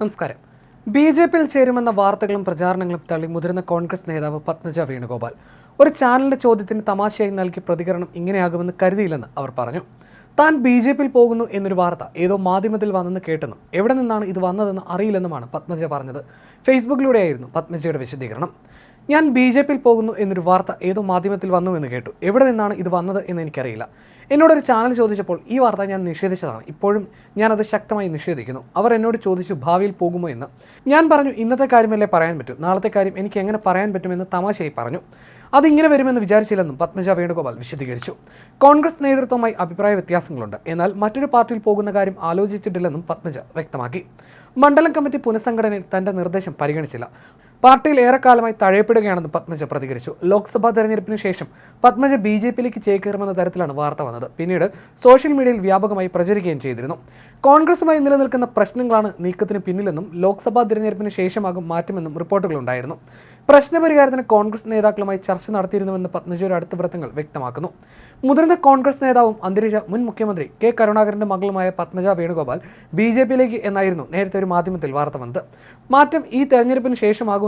നമസ്കാരം. B J പിയിൽ ചേരുമെന്ന വാർത്തകളും പ്രചാരണങ്ങളും തള്ളി മുതിർന്ന കോൺഗ്രസ് നേതാവ് പത്മജ വേണുഗോപാൽ. ഒരു ചാനലിന്റെ ചോദ്യത്തിന് തമാശയായി നൽകിയ പ്രതികരണം ഇങ്ങനെയാകുമെന്ന് കരുതിയില്ലെന്ന് അവർ പറഞ്ഞു. താൻ ബി ജെ പിയിൽ പോകുന്നു എന്നൊരു വാർത്ത ഏതോ മാധ്യമത്തിൽ വന്നെന്ന് കേട്ടെന്നും എവിടെ നിന്നാണ് ഇത് വന്നതെന്ന് അറിയില്ലെന്നുമാണ് പത്മജ പറഞ്ഞത്. ഫേസ്ബുക്കിലൂടെയായിരുന്നു പത്മജയുടെ വിശദീകരണം. ഞാൻ ബി ജെ പിയിൽ പോകുന്നു എന്നൊരു വാർത്ത ഏതോ മാധ്യമത്തിൽ വന്നു എന്ന് കേട്ടു. എവിടെ നിന്നാണ് ഇത് വന്നത് എന്ന് എനിക്കറിയില്ല. എന്നോടൊരു ചാനൽ ചോദിച്ചപ്പോൾ ഈ വാർത്ത ഞാൻ നിഷേധിച്ചതാണ്. ഇപ്പോഴും ഞാനത് ശക്തമായി നിഷേധിക്കുന്നു. അവർ എന്നോട് ചോദിച്ചു ഭാവിയിൽ പോകുമോ എന്ന്. ഞാൻ പറഞ്ഞു ഇന്നത്തെ കാര്യമല്ലേ പറയാൻ പറ്റൂ. നാളത്തെ കാര്യം എനിക്ക് എങ്ങനെ പറയാൻ പറ്റുമെന്ന് തമാശയായി പറഞ്ഞു. അതിങ്ങനെ വരുമെന്ന് വിചാരിച്ചില്ലെന്നും പത്മജ വേണുഗോപാൽ വിശദീകരിച്ചു. കോൺഗ്രസ് നേതൃത്വവുമായി അഭിപ്രായ വ്യത്യാസങ്ങളുണ്ട്. എന്നാൽ മറ്റൊരു പാർട്ടിയിൽ പോകുന്ന കാര്യം ആലോചിച്ചിട്ടില്ലെന്നും പത്മജ വ്യക്തമാക്കി. മണ്ഡലം കമ്മിറ്റി പുനഃസംഘടനയിൽ തന്റെ നിർദ്ദേശം പരിഗണിച്ചില്ല. പാർട്ടിയിൽ ഏറെക്കാലമായി തഴയപ്പെടുകയാണെന്ന് പത്മജ പ്രതികരിച്ചു. ലോക്സഭാ തെരഞ്ഞെടുപ്പിന് ശേഷം പത്മജ ബി ജെ പിയിലേക്ക് ചേക്കേറുമെന്ന തരത്തിലാണ് വാർത്ത വന്നത്. പിന്നീട് സോഷ്യൽ മീഡിയയിൽ വ്യാപകമായി പ്രചരിക്കുകയും ചെയ്തിരുന്നു. കോൺഗ്രസുമായി നിലനിൽക്കുന്ന പ്രശ്നങ്ങളാണ് നീക്കത്തിന് പിന്നിലെന്നും ലോക്സഭാ തെരഞ്ഞെടുപ്പിന് ശേഷമാകും മാറ്റമെന്നും റിപ്പോർട്ടുകളുണ്ടായിരുന്നു പ്രശ്നപരിഹാരത്തിന് കോൺഗ്രസ് നേതാക്കളുമായി ചർച്ച നടത്തിയിരുന്നുവെന്ന് പത്മജയുടെ അടുത്ത വൃത്തങ്ങൾ വ്യക്തമാക്കുന്നു. മുതിർന്ന കോൺഗ്രസ് നേതാവും അന്തരിച്ച മുൻ മുഖ്യമന്ത്രി കെ കരുണാകരന്റെ മകളുമായ പത്മജ വേണുഗോപാൽ ബി ജെ പിയിലേക്ക് എന്നായിരുന്നു നേരത്തെ ഒരു മാധ്യമത്തിൽ വാർത്ത വന്നത്. മാറ്റം ഈ തെരഞ്ഞെടുപ്പിന്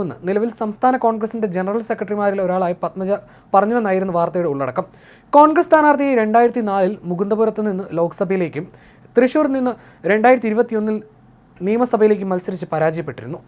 ശേഷമാകുമെന്ന് നിലവിൽ സംസ്ഥാന കോൺഗ്രസിന്റെ ജനറൽ സെക്രട്ടറിമാരിൽ ഒരാളായി പത്മജ പറഞ്ഞുവെന്നായിരുന്നു വാർത്തയുടെ ഉള്ളടക്കം. കോൺഗ്രസ് സ്ഥാനാർത്ഥിയെ രണ്ടായിരത്തി നാലിൽ മുകുന്ദപുരത്ത് നിന്ന് ലോക്സഭയിലേക്കും തൃശൂരിൽ നിന്ന് രണ്ടായിരത്തി ഇരുപത്തിയൊന്നിൽ നിയമസഭയിലേക്കും മത്സരിച്ച് പരാജയപ്പെട്ടിരുന്നു.